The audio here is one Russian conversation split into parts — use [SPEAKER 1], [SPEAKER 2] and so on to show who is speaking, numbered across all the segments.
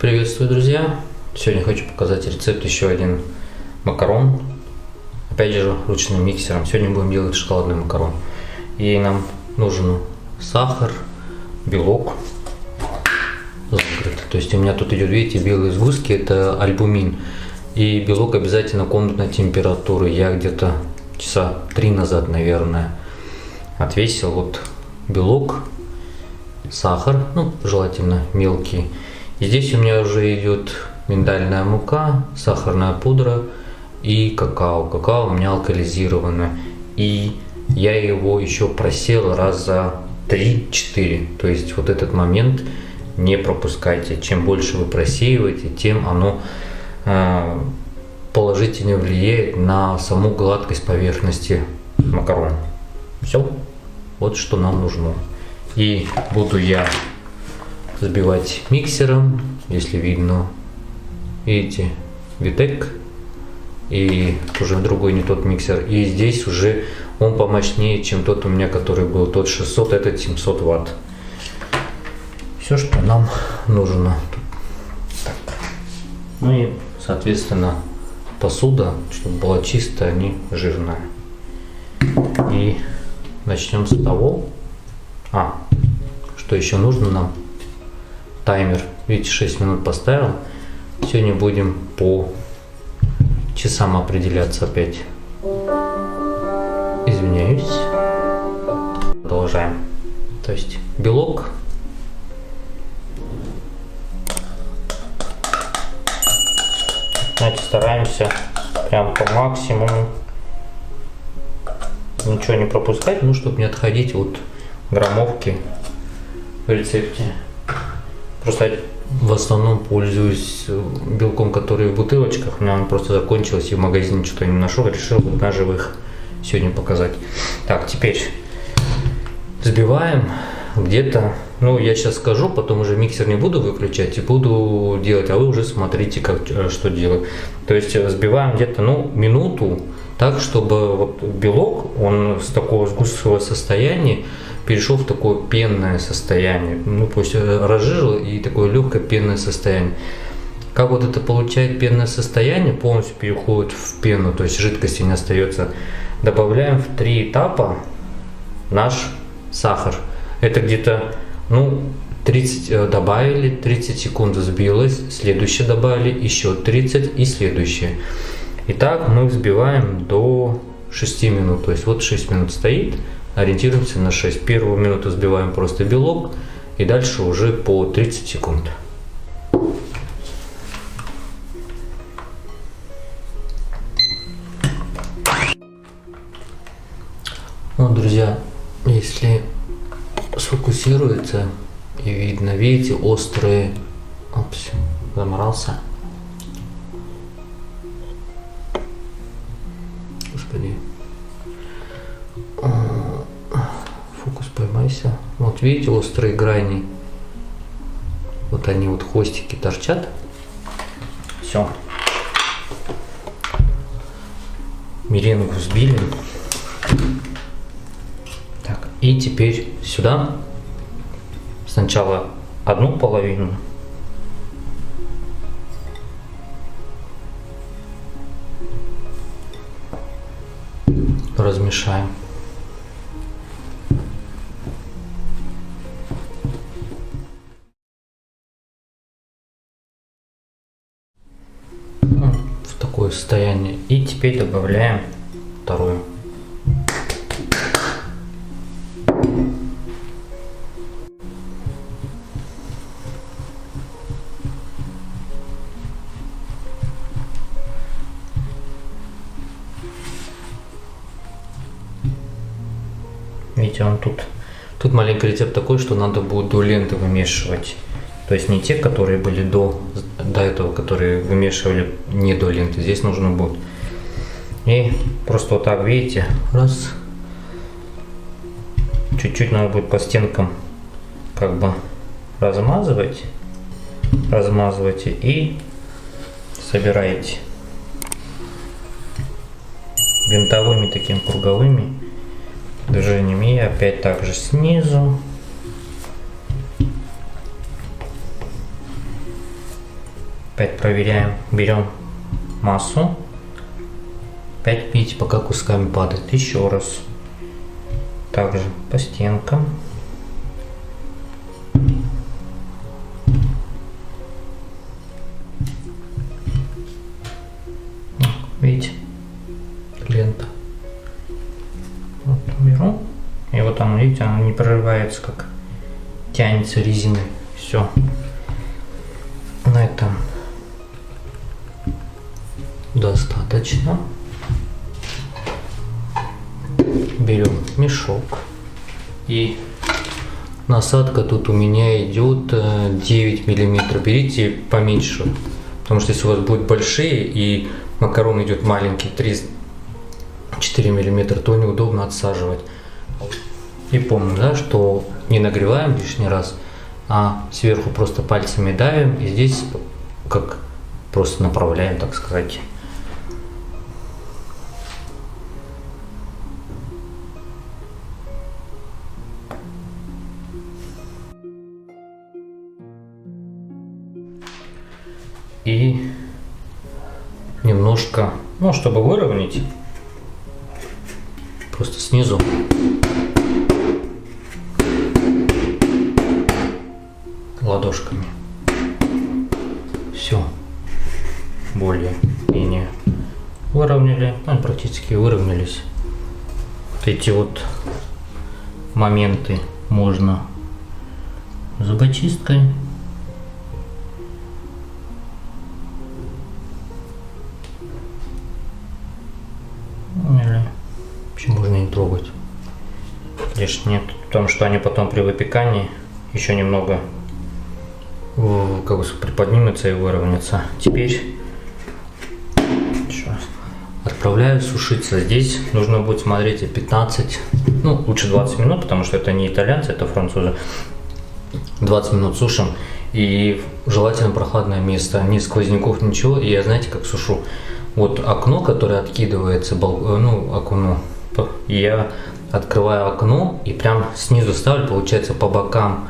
[SPEAKER 1] Приветствую, друзья! Сегодня хочу показать рецепт еще один макарон. Опять же, ручным миксером. Сегодня будем делать шоколадный макарон. И нам нужен сахар, белок, закрыт. То есть у меня тут идет, видите, белые сгустки, это альбумин. И белок обязательно комнатной температуры. Я где-то часа три назад, наверное, отвесил. Вот белок, сахар, ну, желательно мелкий. Здесь у меня уже идет миндальная мука, сахарная пудра и какао. Какао у меня алкализированное. И я его еще просел раз за 3-4. То есть вот этот момент не пропускайте. Чем больше вы просеиваете, тем оно э, положительно влияет на саму гладкость поверхности макарон. Все. Вот что нам нужно. И буду я взбивать миксером, если видно. Видите, Витек и уже другой не тот миксер. И здесь уже он помощнее, чем тот у меня, который был. Тот 600, этот 700 ватт. Все, что нам нужно. Так. Ну и, соответственно, посуда, чтобы была чистая, а не жирная. И начнем с того. А, что еще нужно нам? Таймер. Видите, 6 минут поставил. Сегодня будем по часам определяться опять. Извиняюсь. Продолжаем. То есть белок. Значит, стараемся прям по максимуму ничего не пропускать, ну, чтобы не отходить от граммовки в рецепте. Просто в основном пользуюсь э, белком, который в бутылочках. У меня он просто закончился и в магазине что-то не нашел. Решил на живых сегодня показать. Так, теперь взбиваем где-то, ну я сейчас скажу, потом уже миксер не буду выключать и буду делать, а вы уже смотрите, как э, что делать. То есть э, взбиваем где-то, ну, минуту, так, чтобы вот белок, он с такого сгустного состояния перешел в такое пенное состояние. Ну, пусть разжижил и такое легкое пенное состояние. Как вот это получает пенное состояние, полностью переходит в пену, то есть жидкости не остается. Добавляем в три этапа наш сахар. Это где-то, ну, 30 э, добавили, 30 секунд взбилось, следующее добавили, еще 30 и следующее. Итак, мы взбиваем до 6 минут. То есть вот 6 минут стоит, ориентируемся на 6. Первую минуту взбиваем просто белок и дальше уже по 30 секунд. Вот, друзья, если сфокусируется и видно, видите, острые, опс, заморался. Господи, поймайся. Вот видите, острые грани. Вот они вот хвостики торчат. Все. Меренгу взбили. Так, и теперь сюда сначала одну половину размешаем. Состояние. И теперь добавляем вторую. Видите, он тут, тут маленький рецепт такой, что надо будет до ленты вымешивать. То есть не те, которые были до, до этого, которые вымешивали не до ленты. Здесь нужно будет. И просто вот так, видите, раз. Чуть-чуть надо будет по стенкам как бы размазывать. Размазывайте и собираете винтовыми такими круговыми движениями. И опять также снизу. Опять проверяем. Берем массу. Опять видите, пока кусками падает. Еще раз. Также по стенкам. Видите? Лента. Вот беру. И вот там, видите, она не прорывается, как тянется резиной. Все. Достаточно. Берем мешок. И насадка тут у меня идет 9 миллиметров. Берите поменьше. Потому что если у вас будут большие и макарон идет маленький, 3-4 миллиметра, то неудобно отсаживать. И помню, да, что не нагреваем лишний раз, а сверху просто пальцами давим и здесь как просто направляем, так сказать. И немножко, ну, чтобы выровнять, просто снизу ладошками. Все. Более менее выровняли, ну, практически выровнялись. Вот эти вот моменты можно зубочисткой Лишь нет, потому что они потом при выпекании еще немного как бы приподнимется и выровняется. Теперь отправляю сушиться. Здесь нужно будет смотреть 15, ну лучше 20 минут, потому что это не итальянцы, это французы. 20 минут сушим. И желательно прохладное место, ни сквозняков, ничего. И я знаете, как сушу? Вот окно, которое откидывается, ну, окно, я открываю окно и прям снизу ставлю, получается, по бокам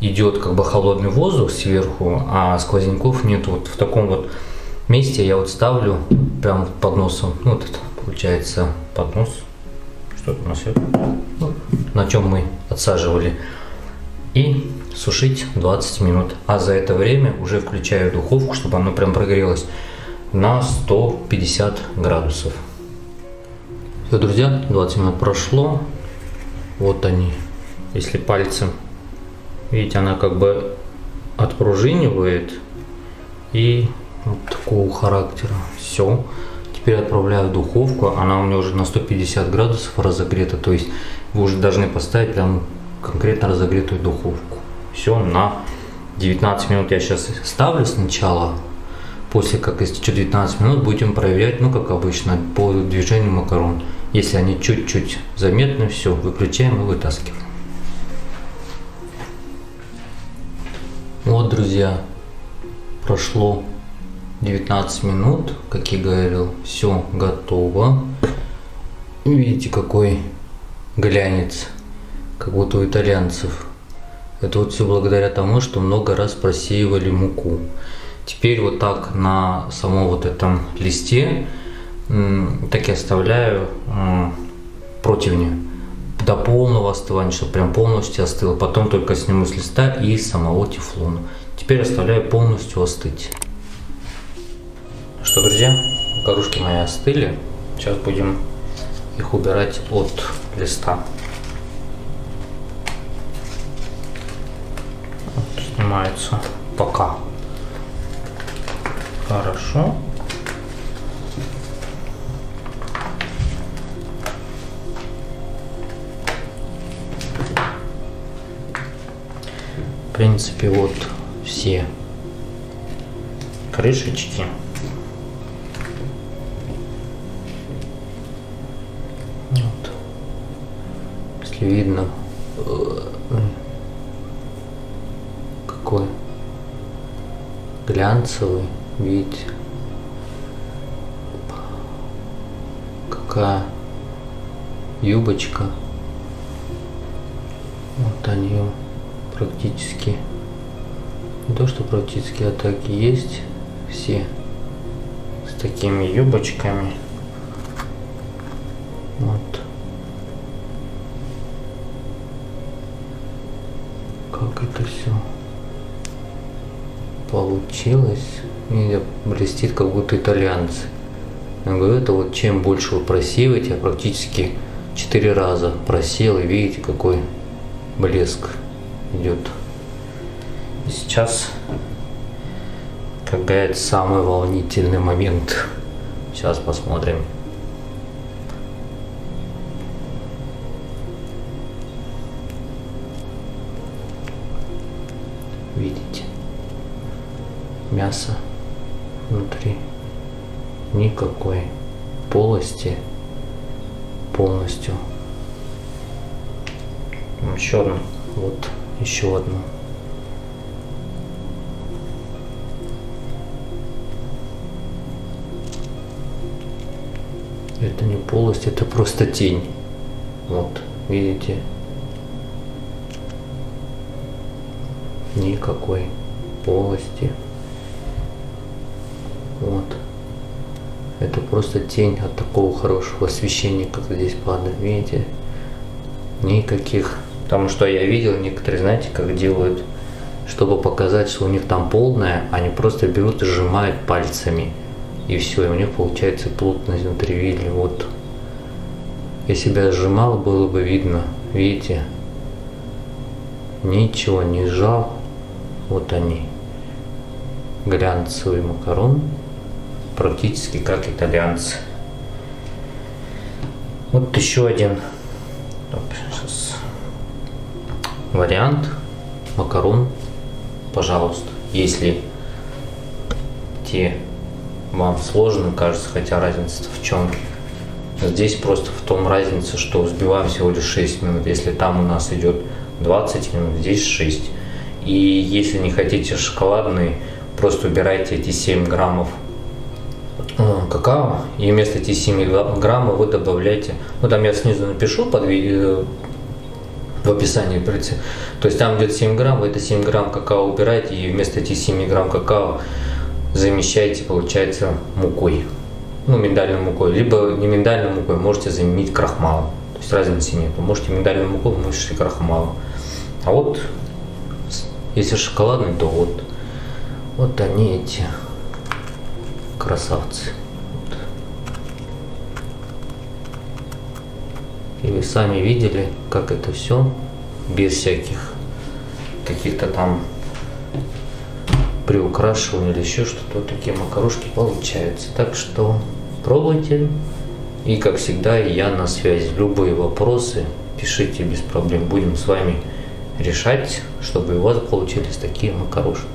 [SPEAKER 1] идет как бы холодный воздух сверху, а сквозняков нет. Вот в таком вот месте я вот ставлю прям под носом. Ну, вот это получается под нос. Что это у нас? Ну, на чем мы отсаживали. И сушить 20 минут. А за это время уже включаю духовку, чтобы оно прям прогрелось на 150 градусов. Все, друзья, 20 минут прошло. Вот они. Если пальцем Видите, она как бы отпружинивает и вот такого характера. Все. Теперь отправляю в духовку. Она у меня уже на 150 градусов разогрета. То есть вы уже должны поставить прям конкретно разогретую духовку. Все на 19 минут я сейчас ставлю сначала. После как истечет 19 минут будем проверять, ну как обычно, по движению макарон. Если они чуть-чуть заметны, все, выключаем и вытаскиваем. Вот, друзья, прошло 19 минут, как я говорил, все готово. Видите, какой глянец, как будто у итальянцев. Это вот все благодаря тому, что много раз просеивали муку. Теперь вот так на самом вот этом листе так и оставляю противни до полного остывания, чтобы прям полностью остыло. Потом только сниму с листа и самого тефлона. Теперь оставляю полностью остыть. Что, друзья, макарушки мои остыли. Сейчас будем их убирать от листа. Вот, снимается пока. Хорошо. принципе, вот все крышечки. Вот. Если видно, э, какой глянцевый, видите, какая юбочка. Вот они практически, не то что практически, а так и есть. все с такими юбочками. Вот. Блестит, как будто итальянцы. Я говорю, это вот чем больше вы просеиваете, я практически 4 раза просел, и видите, какой блеск идет. И сейчас, как говорят, самый волнительный момент. Сейчас посмотрим. Видите? Мясо внутри. Никакой полости полностью. Еще одну. Вот еще одну. Это не полость, это просто тень. Вот, видите? Никакой полости. Вот. Это просто тень от такого хорошего освещения, как здесь падает. Видите? Никаких. Потому что я видел, некоторые, знаете, как делают, чтобы показать, что у них там полная, они просто берут и сжимают пальцами. И все, и у них получается плотность внутри, видели, вот. Если бы я сжимал, было бы видно, видите? Ничего не сжал. Вот они. Глянцевый макарон практически как итальянцы. Вот еще один сейчас. вариант макарон, пожалуйста, если те вам сложно кажется, хотя разница в чем? Здесь просто в том разница, что взбиваем всего лишь 6 минут. Если там у нас идет 20 минут, здесь 6. И если не хотите шоколадный, просто убирайте эти 7 граммов какао, и вместо этих 7 граммов вы добавляете, ну там я снизу напишу под видео, в описании прийти. То есть там идет 7 грамм, вы это 7 грамм какао убираете, и вместо этих 7 грамм какао замещаете, получается, мукой. Ну, миндальной мукой. Либо не миндальной мукой, можете заменить крахмалом. То есть разницы нет. Вы можете миндальную муку, можете крахмалом. А вот, если шоколадный, то вот, вот они эти красавцы. И сами видели, как это все без всяких каких-то там приукрашиваний или еще что-то. Вот такие макарошки получаются. Так что пробуйте. И как всегда, я на связи. Любые вопросы пишите без проблем. Будем с вами решать, чтобы у вас получились такие макарошки.